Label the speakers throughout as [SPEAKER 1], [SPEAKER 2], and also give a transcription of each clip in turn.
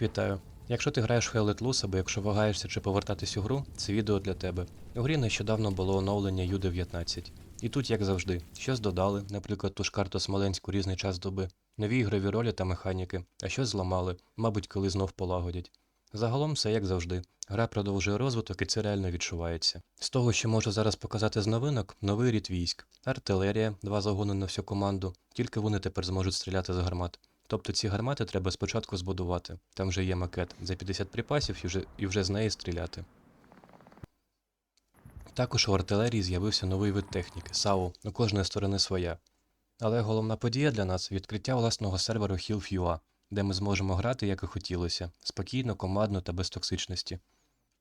[SPEAKER 1] Вітаю. Якщо ти граєш в Hell Loose або якщо вагаєшся чи повертатись у гру, це відео для тебе. У грі нещодавно було оновлення U19. І тут, як завжди, щось додали, наприклад, ту ж карту Смоленську різний час доби, нові ігрові ролі та механіки, а щось зламали, мабуть, коли знов полагодять. Загалом все як завжди. Гра продовжує розвиток і це реально відчувається. З того, що можу зараз показати з новинок, новий рід військ, артилерія, два загони на всю команду, тільки вони тепер зможуть стріляти з гармат. Тобто ці гармати треба спочатку збудувати. Там вже є макет за 50 припасів і вже, і вже з неї стріляти. Також у артилерії з'явився новий вид техніки САУ, у кожної сторони своя. Але головна подія для нас відкриття власного серверу Health.ua, де ми зможемо грати, як і хотілося, спокійно, командно та без токсичності.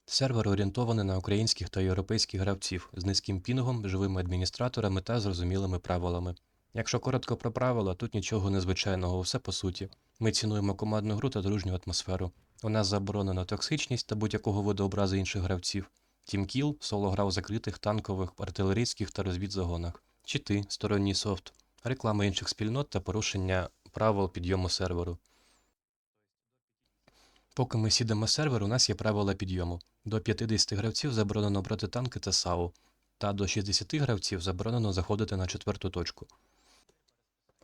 [SPEAKER 1] Сервер орієнтований на українських та європейських гравців з низьким пінгом, живими адміністраторами та зрозумілими правилами. Якщо коротко про правила, тут нічого незвичайного, все по суті. Ми цінуємо командну гру та дружню атмосферу. У нас заборонена токсичність та будь-якого виду образи інших гравців. Тімкіл, соло гра у закритих, танкових, артилерійських та розвідзагонах. Чити, сторонній софт, реклама інших спільнот та порушення правил підйому серверу. Поки ми сідемо сервер, у нас є правила підйому. До 50 гравців заборонено брати танки та САУ, та до 60 гравців заборонено заходити на четверту точку.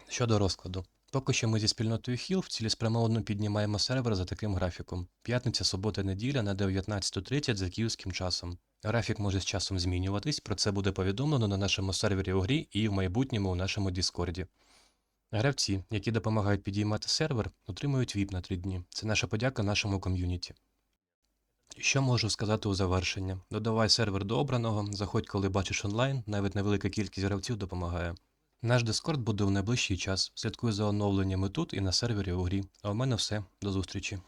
[SPEAKER 1] Щодо розкладу. Поки що ми зі спільнотою Hill цілеспрямовано піднімаємо сервер за таким графіком. П'ятниця, субота, неділя на 19.30 за київським часом. Графік може з часом змінюватись, про це буде повідомлено на нашому сервері у грі і в майбутньому у нашому Діскорді. Гравці, які допомагають підіймати сервер, отримують VIP на 3 дні. Це наша подяка нашому ком'юніті. Що можу сказати у завершення? Додавай сервер до обраного, заходь, коли бачиш онлайн, навіть невелика кількість гравців допомагає. Наш Дискорд буде в найближчий час. Слідкуй за оновленнями тут і на сервері у грі. А у мене все. До зустрічі.